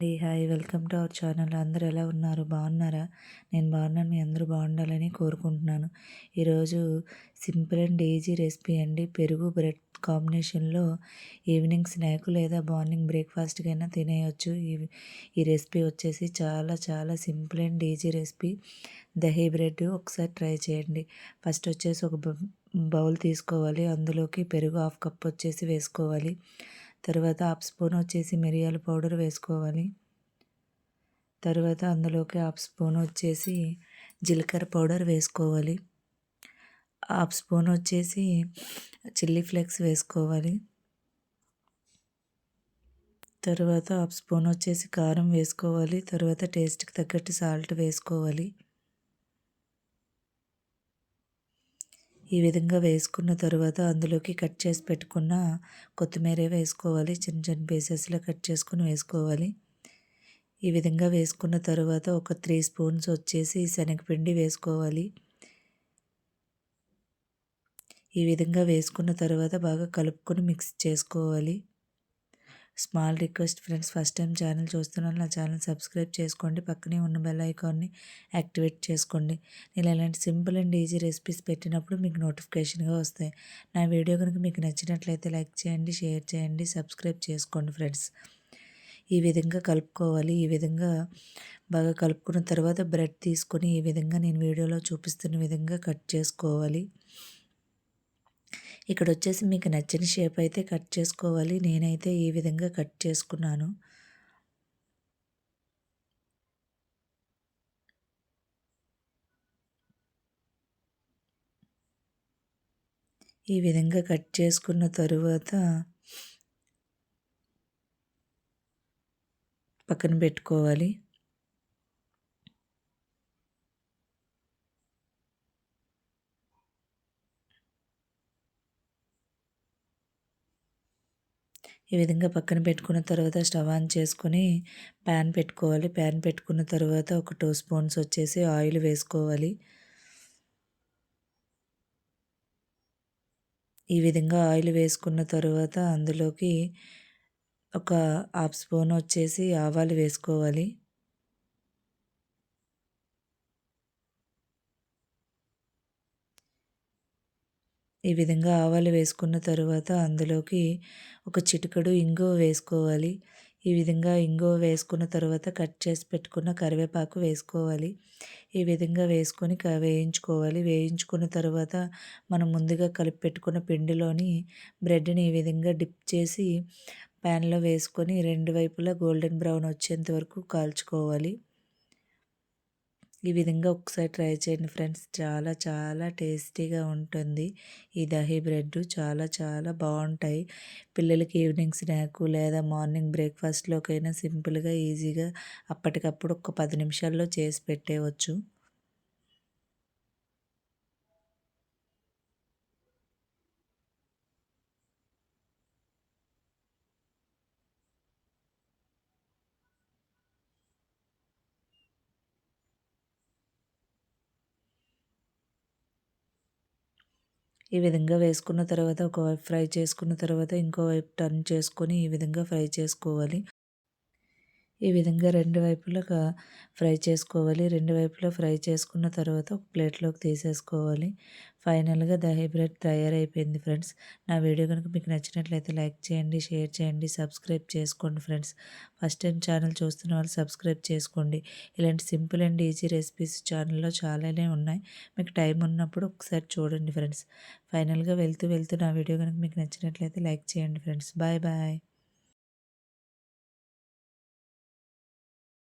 Hey hi welcome to our channel. అందరూ ఎలా ఉన్నారు? బాగున్నారా? నేను బాగున్నాను. మీ అందరూ బాగుండాలని కోరుకుంటున్నాను. ఈరోజు సింపుల్ అండ్ ఈజీ రెసిపీ అండి. పెరుగు బ్రెడ్ కాంబినేషన్లో ఈవినింగ్ స్నాక్ లేదా మార్నింగ్ బ్రేక్ఫాస్ట్కైనా తినేయచ్చు. ఈ ఈ రెసిపీ వచ్చేసి చాలా చాలా simple and easy recipe. Dahi bread ఒకసారి ట్రై చేయండి. ఫస్ట్ వచ్చేసి ఒక బౌల్ తీసుకోవాలి. అందులోకి పెరుగు హాఫ్ కప్ వచ్చేసి వేసుకోవాలి. తర్వాత హాఫ్ స్పూన్ వచ్చేసి మిరియాల పౌడర్ వేసుకోవాలి. తర్వాత అందులోకి హాఫ్ స్పూన్ వచ్చేసి జీలకర్ర పౌడర్ వేసుకోవాలి. హాఫ్ స్పూన్ వచ్చేసి చిల్లీ ఫ్లేక్స్ వేసుకోవాలి. తర్వాత హాఫ్ స్పూన్ వచ్చేసి కారం వేసుకోవాలి. తర్వాత టేస్ట్కి తగ్గట్టు సాల్ట్ వేసుకోవాలి. ఈ విధంగా వేసుకున్న తర్వాత అందులోకి కట్ చేసి పెట్టుకున్న కొత్తిమీర వేసుకోవాలి. చిన్న చిన్న పీసెస్లో కట్ చేసుకుని వేసుకోవాలి. ఈ విధంగా వేసుకున్న తర్వాత ఒక త్రీ స్పూన్స్ వచ్చేసి శనగపిండి వేసుకోవాలి. ఈ విధంగా వేసుకున్న తర్వాత బాగా కలుపుకొని మిక్స్ చేసుకోవాలి. Small request friends first time channel చూస్తున్నాను నా ఛానల్ సబ్స్క్రైబ్ చేసుకోండి. పక్కనే ఉన్న బెల్ ఐకాన్ని యాక్టివేట్ చేసుకోండి. నేను ఇలాంటి సింపుల్ అండ్ ఈజీ రెసిపీస్ పెట్టినప్పుడు మీకు నోటిఫికేషన్గా వస్తాయి. నా వీడియో కనుక మీకు నచ్చినట్లయితే లైక్ చేయండి షేర్ చేయండి సబ్స్క్రైబ్ చేసుకోండి ఫ్రెండ్స్. ఈ విధంగా కలుపుకోవాలి. ఈ విధంగా బాగా కలుపుకున్న తర్వాత బ్రెడ్ తీసుకొని ఈ విధంగా నేను వీడియోలో చూపిస్తున్న విధంగా కట్ చేసుకోవాలి. ఇక్కడ వచ్చేసి మీకు నచ్చిన షేప్ అయితే కట్ చేసుకోవాలి. నేనైతే ఈ విధంగా కట్ చేసుకున్నాను. ఈ విధంగా కట్ చేసుకున్న తరువాత పక్కన పెట్టుకోవాలి. ఈ విధంగా పక్కన పెట్టుకున్న తర్వాత స్టవ్ ఆన్ చేసుకొని ప్యాన్ పెట్టుకోవాలి. ప్యాన్ పెట్టుకున్న తర్వాత ఒక టూ స్పూన్స్ వచ్చేసి ఆయిల్ వేసుకోవాలి. ఈ విధంగా ఆయిల్ వేసుకున్న తర్వాత అందులోకి ఒక హాఫ్ స్పూన్ వచ్చేసి ఆవాలు వేసుకోవాలి. ఈ విధంగా ఆవాలు వేసుకున్న తర్వాత అందులోకి ఒక చిటికడు ఇంగువ వేసుకోవాలి. ఈ విధంగా ఇంగువ వేసుకున్న తర్వాత కట్ చేసి పెట్టుకున్న కరివేపాకు వేసుకోవాలి. ఈ విధంగా వేసుకొని వేయించుకోవాలి. వేయించుకున్న తర్వాత మనం ముందుగా కలిపి పెట్టుకున్న పిండిలోని బ్రెడ్ని ఈ విధంగా డిప్ చేసి ప్యాన్లో వేసుకొని రెండు వైపులా గోల్డెన్ బ్రౌన్ వచ్చేంత వరకు కాల్చుకోవాలి. ఈ విధంగా ఒకసారి ట్రై చేయండి ఫ్రెండ్స్. చాలా చాలా టేస్టీగా ఉంటుంది. ఈ దహీ బ్రెడ్ చాలా చాలా బాగుంటాయి. పిల్లలకి ఈవినింగ్ స్నాక్ లేదా మార్నింగ్ బ్రేక్ఫాస్ట్లోకైనా సింపుల్గా ఈజీగా అప్పటికప్పుడు ఒక పది నిమిషాల్లో చేసి పెట్టేయవచ్చు ఈ విధంగా వేసుకున్న తర్వాత ఒకవైపు ఫ్రై చేసుకున్న తర్వాత ఇంకోవైపు టర్న్ చేసుకొని ఈ విధంగా ఫ్రై చేసుకోవాలి. ఈ విధంగా రెండు వైపులా ఫ్రై చేసుకోవాలి. రెండు వైపులా ఫ్రై చేసుకున్న తర్వాత ఒక ప్లేట్లోకి తీసేసుకోవాలి. ఫైనల్గా దహీ బ్రెడ్ తయారైపోయింది ఫ్రెండ్స్. నా వీడియో కనుక మీకు నచ్చినట్లయితే లైక్ చేయండి షేర్ చేయండి సబ్స్క్రైబ్ చేసుకోండి ఫ్రెండ్స్. ఫస్ట్ టైం ఛానల్ చూస్తున్న వాళ్ళు సబ్స్క్రైబ్ చేసుకోండి. ఇలాంటి సింపుల్ అండ్ ఈజీ రెసిపీస్ ఛానల్లో చాలానే ఉన్నాయి. మీకు టైం ఉన్నప్పుడు ఒకసారి చూడండి ఫ్రెండ్స్. ఫైనల్గా వెళ్తూ వెళ్తూ నా వీడియో కనుక మీకు నచ్చినట్లయితే లైక్ చేయండి ఫ్రెండ్స్. Bye bye.